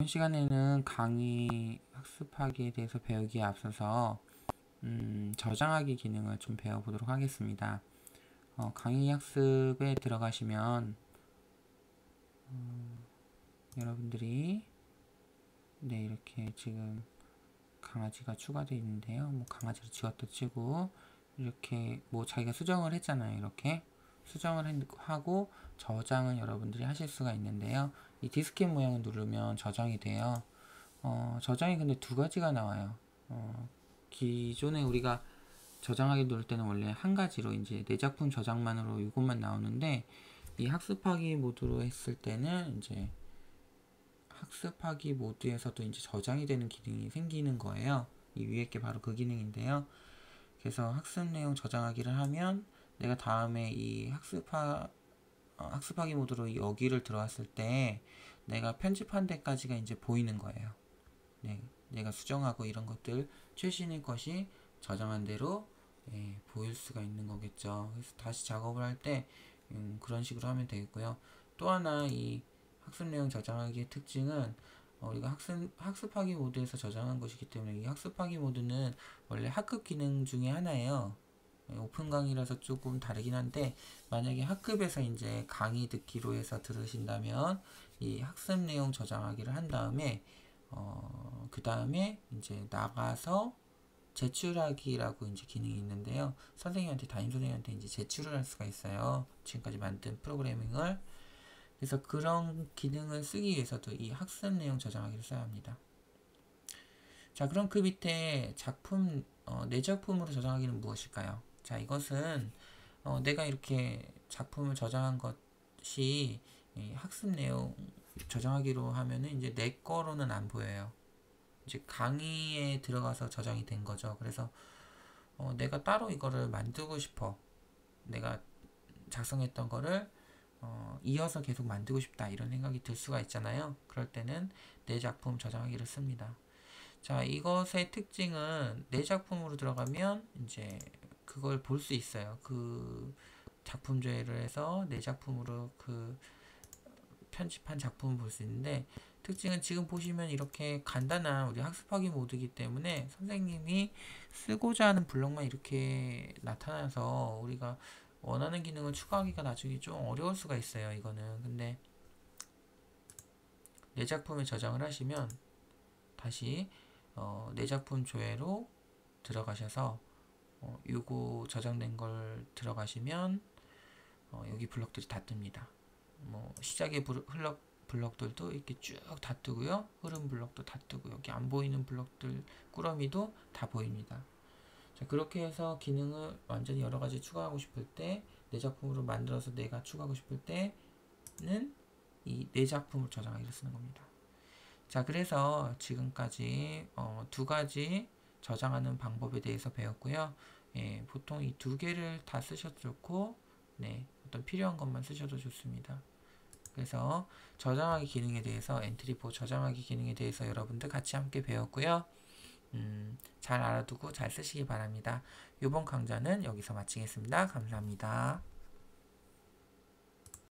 이번 시간에는 강의 학습하기에 대해서 배우기에 앞서서 음, 저장하기 기능을 좀 배워보도록 하겠습니다. 어, 강의 학습에 들어가시면 어, 여러분들이 네 이렇게 지금 강아지가 추가되어 있는데요. 뭐 강아지를 지웠다 치고 이렇게 뭐 자기가 수정을 했잖아요. 이렇게 수정을 하고 저장은 여러분들이 하실 수가 있는데요. 이 디스켓 모양을 누르면 저장이 돼요. 어, 저장이 근데 두 가지가 나와요. 어, 기존에 우리가 저장하기 누를 때는 원래 한 가지로 이제 내 작품 저장만으로 이것만 나오는데 이 학습하기 모드로 했을 때는 이제 학습하기 모드에서도 이제 저장이 되는 기능이 생기는 거예요. 이 위에 게 바로 그 기능인데요. 그래서 학습 내용 저장하기를 하면 내가 다음에 이 학습하 어, 학습하기 모드로 여기를 들어왔을 때 내가 편집한 데까지가 이제 보이는 거예요. 네, 내가 수정하고 이런 것들 최신의 것이 저장한 대로 예, 보일 수가 있는 거겠죠. 그래서 다시 작업을 할때 음, 그런 식으로 하면 되겠고요. 또 하나 이 학습 내용 저장하기의 특징은 어, 우리가 학습, 학습하기 모드에서 저장한 것이기 때문에 이 학습하기 모드는 원래 학급 기능 중에 하나예요. 예, 오픈 강의라서 조금 다르긴 한데 만약에 학급에서 이제 강의 듣기로 해서 들으신다면 이 학습 내용 저장하기를 한 다음에 어, 그 다음에 이제 나가서 제출하기라고 이제 기능이 있는데요. 선생님한테 담임 선생님한테 이제 제출을 할 수가 있어요. 지금까지 만든 프로그래밍을 그래서 그런 기능을 쓰기 위해서도 이 학습 내용 저장하기를 써야 합니다. 자, 그럼 그 밑에 작품 어, 내 작품으로 저장하기는 무엇일까요? 자, 이것은 어, 내가 이렇게 작품을 저장한 것이 학습 내용 저장하기로 하면은 이제 내 거로는 안 보여요. 이제 강의에 들어가서 저장이 된 거죠. 그래서 어, 내가 따로 이거를 만들고 싶어. 내가 작성했던 거를 어, 이어서 계속 만들고 싶다 이런 생각이 들 수가 있잖아요. 그럴 때는 내 작품 저장하기를 씁니다. 자, 이것의 특징은 내 작품으로 들어가면 이제 그걸 볼 수 있어요. 그 작품 조회를 해서 내 작품으로 그 편집한 작품을 볼 수 있는데 특징은 지금 보시면 이렇게 간단한 우리 학습하기 모드이기 때문에 선생님이 쓰고자 하는 블록만 이렇게 나타나서 우리가 원하는 기능을 추가하기가 나중에 좀 어려울 수가 있어요. 이거는 근데 내 작품에 저장을 하시면 다시 어, 내 작품 조회로 들어가셔서 어, 요거 저장된 걸 들어가시면 어, 여기 블럭들이 다 뜹니다. 뭐 시작의 블럭 블럭들도 이렇게 쭉 다 뜨고요. 흐름 블럭도 다 뜨고 여기 안 보이는 블럭들 꾸러미도 다 보입니다. 자 그렇게 해서 기능을 완전히 여러 가지 추가하고 싶을 때 내 작품으로 만들어서 내가 추가하고 싶을 때는 이 내 작품을 저장하기를 쓰는 겁니다. 자 그래서 지금까지 어, 두 가지 저장하는 방법에 대해서 배웠고요. 예, 보통 이 두 개를 다 쓰셔도 좋고 네, 어떤 필요한 것만 쓰셔도 좋습니다. 그래서 저장하기 기능에 대해서 엔트리4 저장하기 기능에 대해서 여러분들 같이 함께 배웠고요. 음, 잘 알아두고 잘 쓰시기 바랍니다. 이번 강좌는 여기서 마치겠습니다. 감사합니다.